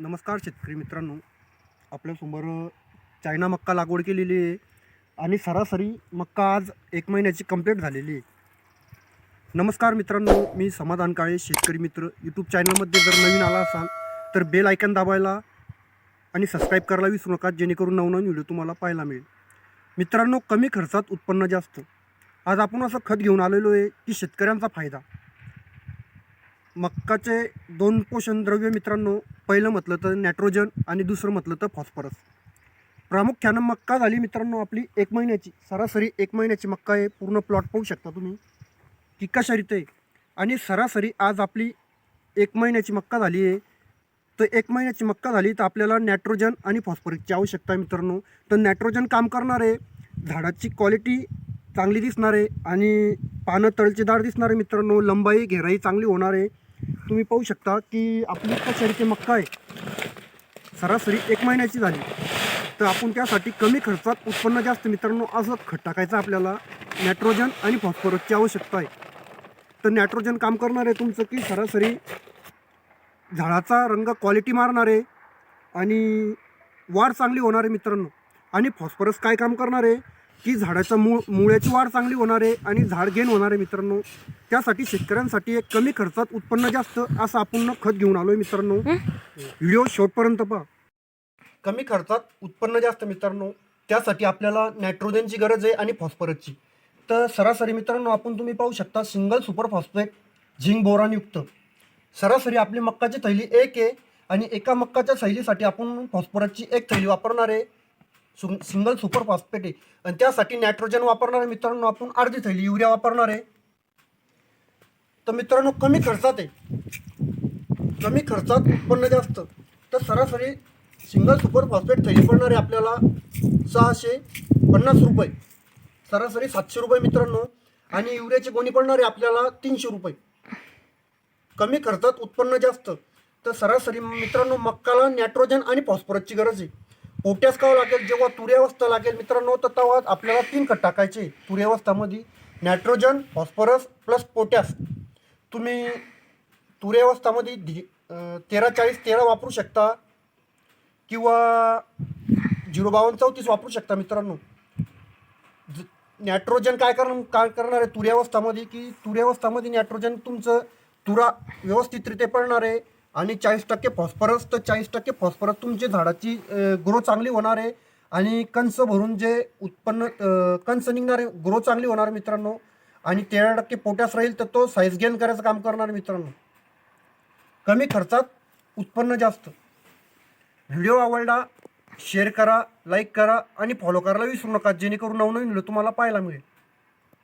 नमस्कार शेतकरी मित्रांनो. आपल्यासमोर चायना मक्का लागवड केलेली आहे आणि सरासरी मक्का आज एक महिन्याची कंप्लीट झालेली आहे. नमस्कार मित्रांनो मी समाधान काळे शेतकरी मित्र. यूट्यूब चॅनलमध्ये जर नवीन आला असाल तर बेल आयकन दाबायला आणि सबस्क्राईब करायला विसरू नका जेणेकरून नवनवीन व्हिडिओ तुम्हाला पाहायला मिळेल. मित्रांनो कमी खर्चात उत्पन्न जास्त. आज आपण असं खत घेऊन आलेलो आहे की शेतकऱ्यांचा फायदा. मक्काचे दोन पोषण द्रव्य मित्रांनो पहिलं म्हटलं तर नायट्रोजन आणि दुसरं म्हटलं तर फॉस्फरस. प्रामुख्यानं मक्का झाली मित्रांनो आपली एक महिन्याची सरासरी एक महिन्याची मक्का आहे. पूर्ण प्लॉट पाहू शकता तुम्ही. की कशारीत आहे. आणि सरासरी आज आपली एक महिन्याची मक्का झाली आहे. तर एक महिन्याची मक्का झाली तर आपल्याला नायट्रोजन आणि फॉस्फरसची आवश्यकता आहे मित्रांनो. तर नायट्रोजन काम करणार आहे. झाडाची क्वालिटी चांगली दिसणार आहे. आणि पानं तळचेदार दिसणार आहे मित्रांनो लंबाई घेराई चांगली होणार आहे. तुम्ही पाहू शकता की आपली कशा मक्का आहे. सरासरी एक महिन्याची झाली. तर आपण त्यासाठी कमी खर्चात उत्पन्न जास्त मित्रांनो असं खत टाकायचं आपल्याला. नायट्रोजन आणि फॉस्फरसची आवश्यकता आहे. तर नायट्रोजन काम करणार आहे तुमचं की सरासरी झाडाचा रंग क्वालिटी मारणार आहे आणि वाढ चांगली होणार आहे मित्रांनो. आणि फॉस्फरस काय काम करणार आहे? की झाडाचं मूळ मुळ्याची वाढ चांगली होणार आहे आणि झाड गेन होणार आहे मित्रांनो. त्यासाठी शेतकऱ्यांसाठी एक कमी खर्चात उत्पन्न जास्त असं आपण खत घेऊन आलो आहे मित्रांनो व्हिडिओ शेवटपर्यंत पहा. कमी खर्चात उत्पन्न जास्त मित्रांनो. त्यासाठी आपल्याला नायट्रोजनची गरज आहे आणि फॉस्फरसची. तर सरासरी मित्रांनो आपण तुम्ही पाहू शकता सिंगल सुपर फॉस्फेट झिंक बोरानयुक्त सरासरी आपली मक्काची थैली एक आहे आणि एका मक्काच्या थैलीसाठी आपण फॉस्फरसची एक थैली वापरणार आहे. सुं सिंगल सुपर फॉस्फेट आहे. आणि त्यासाठी नायट्रोजन वापरणार आहे मित्रांनो आपण अर्धी थैली युरिया वापरणार आहे. तर मित्रांनो कमी खर्चात आहे. कमी खर्चात उत्पन्न जास्त. तर सरासरी सिंगल सुपर फॉस्फेट थैली पडणार आहे आपल्याला सहाशे पन्नास रुपये. सरासरी सातशे रुपये मित्रांनो. आणि युरियाची गोणी पडणार आहे आपल्याला तीनशे रुपये. कमी खर्चात उत्पन्न जास्त. तर सरासरी मित्रांनो मक्काला नायट्रोजन आणि फॉस्फरसची गरज आहे. पोटॅस खावं लागेल जेव्हा तुर्यावस्था लागेल मित्रांनो तर तेव्हा आपल्याला तीन खत टाकायचे. तुर्यावस्थामध्ये नायट्रोजन फॉस्फरस प्लस पोटॅस तुम्ही तुर्यावस्थामध्ये धी तेरा चाळीस तेरा वापरू शकता किंवा झिरो बावन्न चौतीस वापरू शकता मित्रांनो. ज- नायट्रोजन काय कर काय करणार आहे तुर्यावस्थामध्ये की तुर्यावस्थामध्ये नायट्रोजन तुमचं तुरा व्यवस्थितरित्या पडणार आहे. आणि चाळीस टक्के फॉस्फरस तर चाळीस टक्के फॉस्फरस तुमची झाडाची ग्रो चांगली होणार आहे आणि कंस भरून जे उत्पन्न कंस निघणार आहे ग्रो चांगली होणार आहे मित्रांनो. आणि तेरा टक्के पोटॅस राहील तर तो साईज गेन करायचं काम करणार मित्रांनो. कमी खर्चात उत्पन्न जास्त. व्हिडिओ आवडला शेअर करा लाईक करा आणि फॉलो करायला विसरू नका जेणेकरून नवनवीन व्हिडिओ तुम्हाला पाहायला मिळेल.